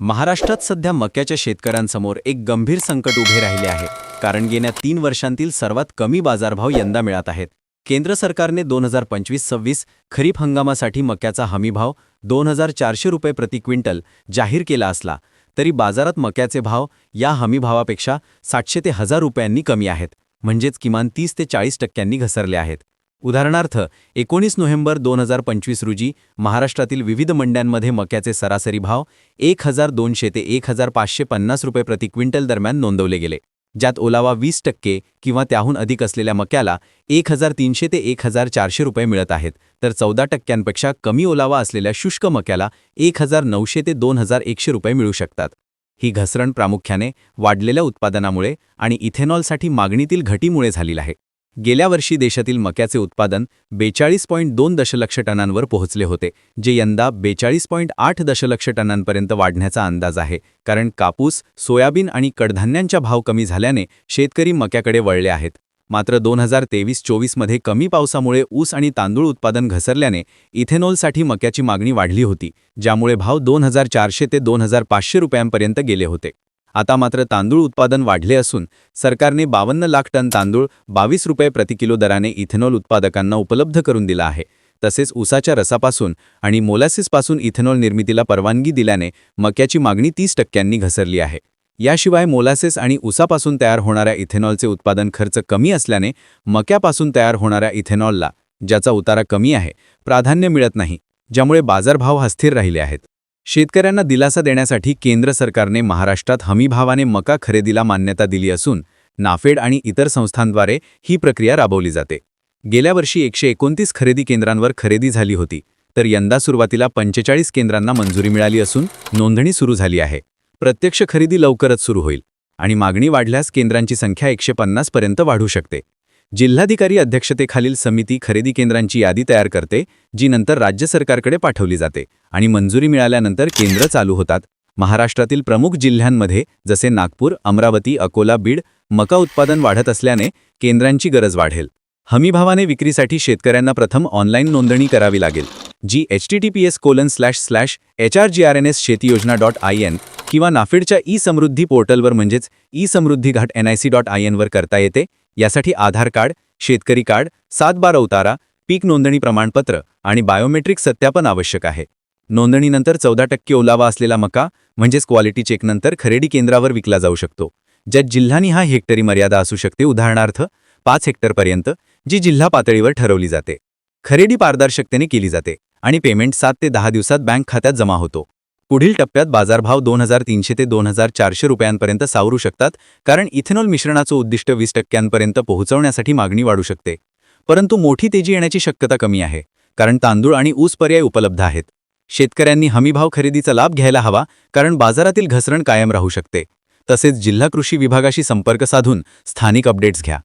महाराष्ट्रात सध्या मक्याच्या शेतकऱ्यांसमोर एक गंभीर संकट उभे राहिले आहे. कारण गेल्या तीन वर्षांतील सर्वात कमी बाजारभाव यंदा मिळत आहेत. केंद्र सरकारने दोन हजार पंचवीस सव्वीस खरीप हंगामासाठी मक्याचा हमीभाव दोन हजार चारशे रुपये प्रति क्विंटल जाहीर केला असला तरी बाजारात मक्याचे भाव या हमीभावापेक्षा सातशे ते हजार रुपयांनी कमी आहेत. म्हणजेच किमान तीस ते चाळीस टक्क्यांनी घसरले आहेत. उदाहरणार्थ एकोणीस नोव्हेंबर दोन हजार पंचवीस रोजी महाराष्ट्रातील विविध मंड्यांमध्ये मक्याचे सरासरी भाव एक हजार दोनशे ते एक हजार पाचशे पन्नास रुपये प्रति क्विंटल दरम्यान नोंदवले गेले. ज्यात ओलावा वीस टक्के किंवा त्याहून अधिक असलेल्या मक्याला एक हजार तीनशे ते एक हजार चारशे रुपये मिळत आहेत. तर चौदा टक्क्यांपेक्षा कमी ओलावा असलेल्या शुष्क मक्याला एक हजार नऊशे ते दोन हजार एकशे रुपये मिळू शकतात. ही घसरण प्रामुख्याने वाढलेल्या उत्पादनामुळे आणि इथेनॉलसाठी मागणीतील घटीमुळे झालेली आहे. गेल्या वर्षी देशातील मक्याचे उत्पादन बेचाळीस पॉईंट दोन दशलक्ष टनांवर पोहोचले होते जे यंदा बेचाळीस पॉईंट आठ दशलक्ष टनांपर्यंत वाढण्याचा अंदाज आहे कारण कापूस सोयाबीन आणि कडधान्यांच्या भाव कमी झाल्याने शेतकरी मक्याकडे वळले आहेत. मात्र दोन हजार तेवीस चोवीसमध्ये कमी पावसामुळे ऊस आणि तांदूळ उत्पादन घसरल्याने इथेनॉलसाठी मक्याची मागणी वाढली होती ज्यामुळे भाव दोन हजार चारशे ते दोन हजार पाचशे रुपयांपर्यंत गेले होते. आता मात्र तांदूळ उत्पादन वाढले असून सरकारने बावन्न लाख टन तांदूळ बावीस रुपये प्रति किलो दराने इथेनॉल उत्पादकांना उपलब्ध करून दिला आहे. तसेच ऊसाच्या रसापासून आणि मोलॅसिसपासून इथेनॉल निर्मितीला परवानगी दिल्याने मक्याची मागणी तीस टक्क्यांनी घसरली आहे. याशिवाय मोलासेस आणि ऊसापासून तयार होणाऱ्या इथेनॉलचे उत्पादन खर्च कमी असल्याने मक्यापासून तयार होणाऱ्या इथेनॉलला ज्याचा उतारा कमी आहे प्राधान्य मिळत नाही ज्यामुळे बाजारभाव अस्थिर राहिले आहेत. शेतकऱ्यांना दिलासा देण्यासाठी केंद्र सरकारने महाराष्ट्रात हमीभावाने मका खरेदीला मान्यता दिली असून नाफेड आणि इतर संस्थांद्वारे ही प्रक्रिया राबवली जाते. गेल्या वर्षी एकशे एकोणतीस खरेदी केंद्रांवर खरेदी झाली होती तर यंदा सुरुवातीला पंचेचाळीस केंद्रांना मंजुरी मिळाली असून नोंदणी सुरू झाली आहे. प्रत्यक्ष खरेदी लवकरच सुरू होईल आणि मागणी वाढल्यास केंद्रांची संख्या एकशे पन्नासपर्यंत वाढू शकते. जिल्हाधिकारी अध्यक्षतेखालील समिती खरेदी केंद्रांची यादी तयार करते जी नंतर राज्य सरकारकडे पाठवली जाते आणि मंजुरी मिळाल्यानंतर केंद्र चालू होतात. महाराष्ट्रातील प्रमुख जिल्ह्यांमध्ये जसे नागपूर अमरावती अकोला बीड मका उत्पादन वाढत असल्याने केंद्रांची गरज वाढेल. हमीभावाने विक्रीसाठी शेतकऱ्यांना प्रथम ऑनलाईन नोंदणी करावी लागेल G H T T P S colon slash slash H R G R N S शेती योजना डॉट आय एन किंवा नाफेडच्या ई समृद्धी पोर्टलवर म्हणजेच E Samruddhi Ghat N I C dot I Enver करता येते. यासाठी आधार कार्ड शेतकरी कार्ड सात बारा उतारा पीक नोंदणी प्रमाणपत्र आणि बायोमेट्रिक सत्यापन आवश्यक आहे. नोंदणीनंतर चौदा टक्के ओलावा असलेला मका म्हणजेच क्वालिटी चेकनंतर खरेदी केंद्रावर विकला जाऊ शकतो. ज्यात जिल्हानिहाय हेक्टरी मर्यादा असू शकते. उदाहरणार्थ पाच हेक्टरपर्यंत जी जिल्हा पातळीवर ठरवली जाते. खरेदी पारदर्शकतेने केली जाते आणि पेमेंट सात ते दहा दिवसात बँक खात्यात जमा होतो. पुढील टप्प्यात बाजारभाव दोन हजार तीनशे ते दोन हजार चारशे रुपयांपर्यंत सावरू शकतात कारण इथेनॉल मिश्रणाचं उद्दिष्ट वीस टक्क्यांपर्यंत पोहोचवण्यासाठी मागणी वाढू शकते. परंतु मोठी तेजी येण्याची शक्यता कमी आहे कारण तांदूळ आणि ऊस पर्याय उपलब्ध आहेत. शेतकऱ्यांनी हमीभाव खरेदीचा लाभ घ्यायला हवा कारण बाजारातील घसरण कायम राहू शकते. तसेच जिल्हा कृषी विभागाशी संपर्क साधून स्थानिक अपडेट्स घ्या.